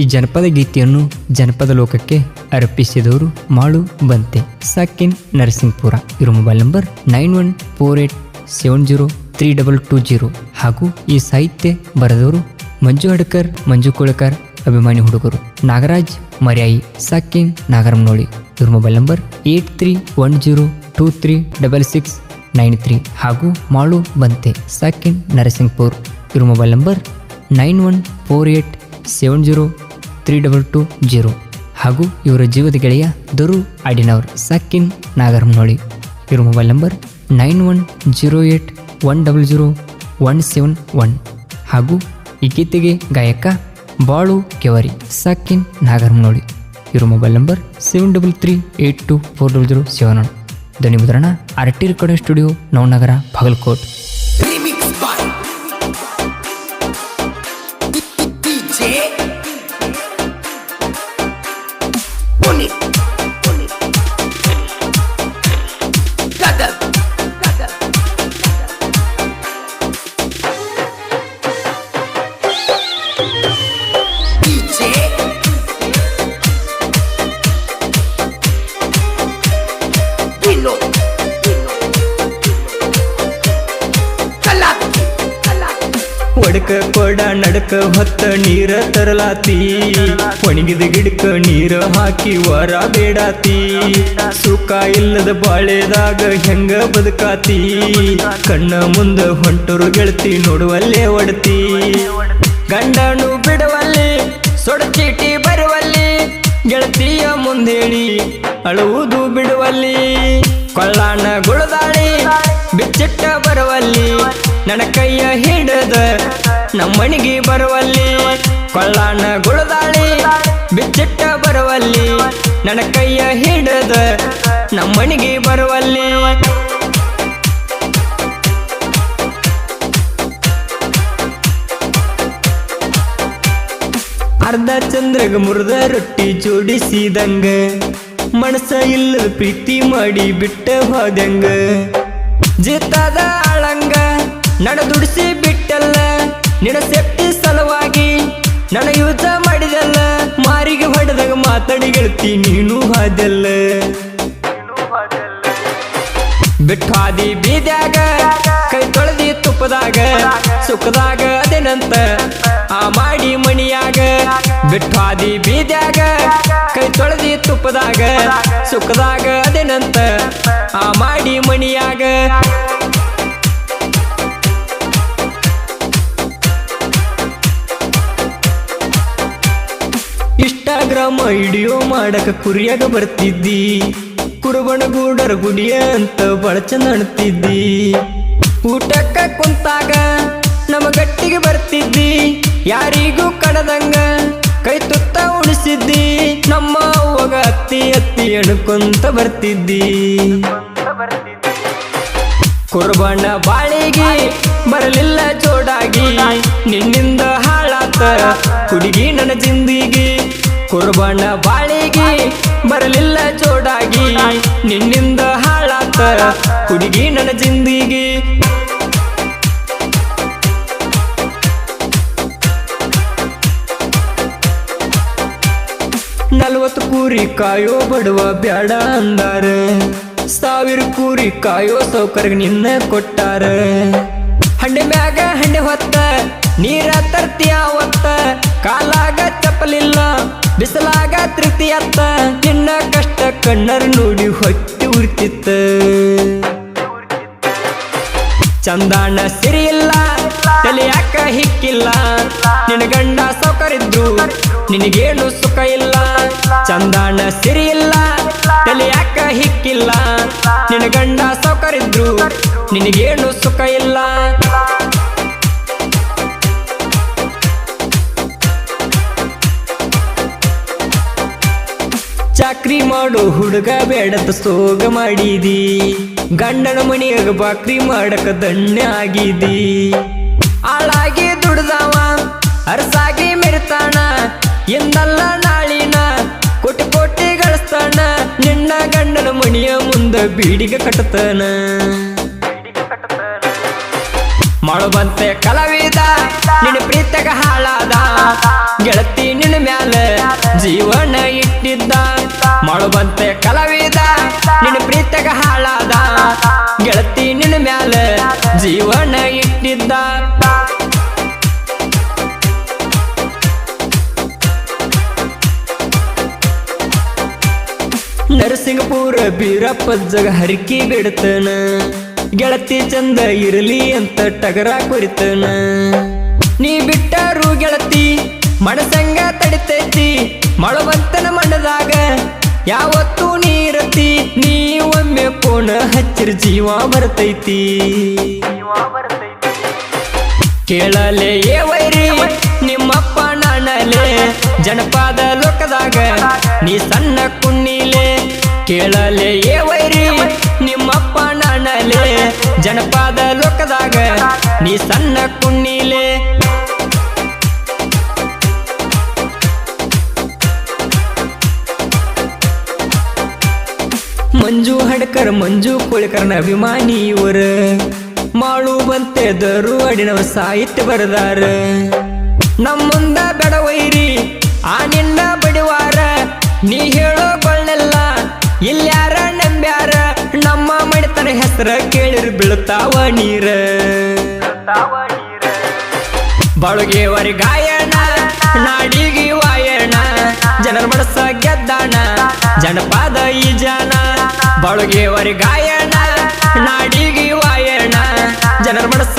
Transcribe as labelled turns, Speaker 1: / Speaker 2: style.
Speaker 1: ಈ ಜನಪದ ಗೀತೆಯನ್ನು ಜನಪದ ಲೋಕಕ್ಕೆ ಅರ್ಪಿಸಿದವರು ಮಾಳು ಬಂತೆ. ಸಾಕಿನ್ ನರಸಿಂಗ್ಪುರ ಇವರ mobile number nine one four eight seven zero three double two zero. ಹಾಗೂ ಈ ಸಾಹಿತ್ಯ ಬರೆದವರು ಮಂಜು ಹಡ್ಕರ್, ಮಂಜು ಕುಳಕರ್ ಅಭಿಮಾನಿ ಹುಡುಗರು. ನಾಗರಾಜ್ ಮರ್ಯಾಯಿ, ಸಾಕಿನ್ ನಾಗರಮ್ನೋಳಿ. ಇವ್ರ mobile number eight three one zero two three double six nine three. ಹಾಗೂ ಮಾಳು ಬಂತೆ, ಸಾಕಿನ್ ನರಸಿಂಗ್ಪುರ್ ಇವ್ರ mobile number nine one four eight seven zero three double two zero ಹಾಗೂ ಇವರ ಜೀವದ ಗೆಳೆಯ ದೊರು ಐಡಿನವರ್ ಸಕ್ಕಿನ್ ನಾಗರಮ್ನೋಳಿ. ಇವರ mobile number nine one zero eight one double zero one seven one ಹಾಗೂ ಈ ಗೀತೆಗೆ ಗಾಯಕ ಬಾಳು ಕೆವರಿ ಸಕ್ಕಿನ್ ನಾಗರಮ್ನೋಳಿ. ಇವರ mobile number seven double three eight two four double zero seven one ಧ್ವನಿ ಮುದ್ರಣ RT recording studio Navanagar, Bagalkot. ಕೊಡ ನಡಕ ಹೊತ್ತ ನೀರ ತರಲಾತಿ. ಒಣಗಿದ ಗಿಡಕ ನೀರ ಹಾಕಿ ವರ ಬೇಡಾತಿ. ಸುಖ ಇಲ್ಲದ ಬಾಳೆದಾಗ ಹೆಂಗ ಬದುಕಾತಿ. ಕಣ್ಣ ಮುಂದ ಹೊಂಟರು ಗೆಳತಿ ನೋಡುವಲ್ಲೇ ಒಡತಿ. ಗಂಡನು ಬಿಡುವಲ್ಲಿ, ಸೊಡಚೀಟಿ ಬರುವಲ್ಲಿ. ಗೆಳತಿಯ ಮುಂದೇಳಿ ಅಳುವುದು ಬಿಡುವಲ್ಲಿ. ಕೊಳ್ಳಾಣ ಗುಳದಾಳಿ, ಬಿಚ್ಚಿಟ್ಟ ಬರುವಲ್ಲಿ. ನನ್ನ ಕೈಯ ಹಿಡದ ನಮ್ಮಣಿಗೆ ಬರುವಲ್ಲಿ, ಕೊಳ್ಳಾಣ ಗುಳದಾಳಿ ಬಿಚ್ಚಿಟ್ಟ ಬರುವಲ್ಲಿ, ನನ್ನ ಕೈಯ ಹಿಡದ ನಮ್ಮಣಿಗೆ ಬರುವಲ್ಲಿ. ಅರ್ಧ ಚಂದ್ರಗ ಮುರಿದ ರೊಟ್ಟಿ ಜೋಡಿಸಿದಂಗ ಮನಸ ಇಲ್ಲದ ಪ್ರೀತಿ ಮಾಡಿ ಬಿಟ್ಟ ಹೋದಂಗ ಜೀತದ ಅಳಂಗ ನಡೆದುಡಿಸಿ ಬಿಟ್ಟಲ್ಲ ನಿನ್ನ ಸೇಫ್ಟಿ ಸಲುವಾಗಿ ನನ್ನ ಯುದ್ಧ ಮಾಡಿದಲ್ಲ, ಮಾರಿಗೆ ಹೊಡೆದಾಗ ಮಾತಾಡಿ ಗೆಳತಿ ನೀನು ಹಾದಲ್ಲ. ಬಿಟ್ಟಾದಿ ಬೀದ್ಯಾಗ, ಕೈ ತೊಳೆದಿ ತುಪ್ಪದಾಗ, ಸುಖದಾಗ ಅದೇನಂತ ಆ ಮಾಡಿ ಮಣಿಯಾಗ. ಬಿಟ್ಟಾದಿ ಬೀದ್ಯಾಗ, ಕೈ ತೊಳೆದಿ ತುಪ್ಪದಾಗ, ಸುಖದಾಗ ಅದೇನಂತ ಆ ಮಾಡಿ ಮಣಿಯಾಗ. ಇನ್ಸ್ಟಾಗ್ರಾಮ್ ಐಡಿಯೋ ಮಾಡಕ ಕುರಿಯಾಗ ಬರ್ತಿದ್ದಿ. ಕುರುಬಣಗೂಡರ ಗುಡಿಯ ಅಂತ ಬಳ ಚಂದ ಅಣ್ತಿದ್ದಿ ಊಟಕ್ಕ ಕುಂತಾಗ ನಮ್ಮ ಗಟ್ಟಿಗೆ ಬರ್ತಿದ್ದಿ. ಯಾರಿಗೂ ಕಡದಂಗ ಕೈ ತುತ್ತ ಉಣಿಸಿದ್ದಿ ನಮ್ಮ ಅವ್ವಗ ಅತ್ತಿ ಅತ್ತಿ ಅಣ್ಕೊಂತ ಬರ್ತಿದ್ದಿ. ಕುರ್ಬಣ್ಣ ಬಾಳಿಗೆ ಬರಲಿಲ್ಲ ಜೋಡಾಗಿ. ನಿನ್ನಿಂದ ಹಾಳಾತ ಹುಡುಗಿ ನನ್ನ ಜಿಂದಿಗಿ. ಕುರ್ಬಣ್ಣ ಬಾಳಿಗೆ ಬರಲಿಲ್ಲ ಜೋಡಾಗಿ. ನಿನ್ನಿಂದ ಹಾಳಾತ ಹುಡುಗಿ ನನ್ನ ಜಿಂದಿಗೆ. ನಲ್ವತ್ತು ಕೂರಿ ಕಾಯೋ ಬಡವ ಬ್ಯಾಡ ಅಂದಾರ. ಸಾವಿರ ಕೂರಿ ಕಾಯೋ ಸೌಕರ್ಯ ನಿನ್ನ ಕೊಟ್ಟಾರ. ಹಂಡೆ ಮ್ಯಾಗ ಹಂಡೆ ಹೊತ್ತ, ನೀರ ತರ್ತಿಯ ಹೊತ್ತ, ಕಾಲಾಗ ಚಪ್ಪಲಿಲ್ಲ. ಬಿಸಲಾಗ ತೃಪ್ತಿಯತ್ತ, ನಿನ್ನ ಕಷ್ಟ ಕಣ್ಣರ್ ನೋಡಿ ಹೊಟ್ಟಿ ಉರ್ತಿತ್ತ. ಚಂದಾಣ ಇಲ್ಲ ತಲೆಯಾಕ ಹಿಕ್ಕಿಲ್ಲ? ನಿನ್ನ ಗಂಡ ಸೌಕರಿದ್ದು ನಿನಗೇನು ಸುಖ ಇಲ್ಲ? ಚಂದಾಣ ಇಲ್ಲ ತಲೆಯಾಕ ಹಿಕ್ಕಿಲ್ಲ? ನಿನ್ನ ಗಂಡ ಸೌಕರಿದ್ರು, ನಿನಗೇನು ಸುಖ ಇಲ್ಲ? ಚಾಕ್ರಿ ಮಾಡೋ ಹುಡುಗ ಬೇಡದ ಸೋಗ ಮಾಡಿದಿ. ಗಂಡನ ಮನೆಯಾಗ ಬಾಕ್ರಿ ಮಾಡಕ ದಣ್ಣ ಆಗಿದಿ. ಆಳಾಗಿ ದುಡ್ದವ, ಅರಸಾಗಿ ಮಿರ್ತಾನ ಎಂದಲ್ಲ ನಾಳಿನ ಕೊಟ್ಟು ಕೊಟ್ಟಿ ಗಳಿಸ್ತಾನ, ನಿನ್ನ ಗಂಡನ ಮನೆಯ ಮುಂದ ಬೀಡಿಗೆ ಕಟ್ಟತಾನ. ಮಾಡೋ ಮಾಡುವಂತೆ ಕಲಾವಿದ, ನಿನ್ನ ಪ್ರೀತಿಗೆ ಹಾಳಾದ, ಗೆಳತಿ ನಿನ್ನ ಮ್ಯಾಲ ಜೀವನ ಇಟ್ಟಿದ್ದ. ನರಸಿಂಗಪುರ ಬೀರಪ್ಪ ಜಗ ಹರಿಕಿ ಬಿಡ್ತನ, ಗೆಳತಿ ಚಂದ ಇರಲಿ ಅಂತ ಟಗರ ಕುರಿತನ ನೀ ಬಿಟ್ಟರು ಗೆಳತಿ ಮಡಸಂಗ ತಡಿತೈತಿ, ಮಾಡುವಂತನ ಮಣ್ಣದಾಗ ಯಾವತ್ತೂ ನೀರತಿ ಒಮ್ಮೆ ಕೋಣ ಹಚ್ಚಿರ ಜೀವ ಬರ್ತೈತಿ. ಕೇಳಲೆ ಏ ವೈರಿ, ನಿಮ್ಮಪ್ಪ ನಾಣಲೆ ಜನಪದ ಲೋಕದಾಗ ನೀ ಸಣ್ಣ ಕುಣ್ಣಿಲೆ. ಕೇಳಲೆ ಏ ವೈರಿ, ನಿಮ್ಮಪ್ಪ ನಾಣಲೆ ಜನಪದ ಲೋಕದಾಗ ನೀ ಸಣ್ಣ ಕುಣ್ಣಿಲೆ. ಮಂಜು ಹಡ್ಕರ್ ಮಂಜು ಕುಳಕರ್ನ ಅಭಿಮಾನಿ ಇವರ. ಮಾಳು ಬಂತೆ ದರು ಅಡಿನವ ಸಾಹಿತ್ಯ ಬರದಾರ. ನಮ್ಮುಂದ ಬೆಡವೈರಿ ಆ ನಿನ್ನ ಬಡಿವಾರ. ನೀ ಹೇಳೋ ಕೊಳ್ಳೆಲ್ಲ ಇಲ್ಯಾರ ನಂಬ್ಯಾರ. ನಮ್ಮ ಮಡಿತನ ಹೆಸರ ಕೇಳಿರ್ ಬೀಳ್ತಾವ ನೀರ. ಬಾಳುಗೆವರಿ ಗಾಯನ ನಾಡಿಗಿ ವಾಯಣ ಜನರ ಬಡಸ ಗೆದ್ದಾಣ ಜನಪದ ಈ ಜನ ಬಾಳುಗೆವರಿ ಗಾಯಣ ನಾಡಿಗಿ ವಾಯಣ ಜನರ ಬಡಸ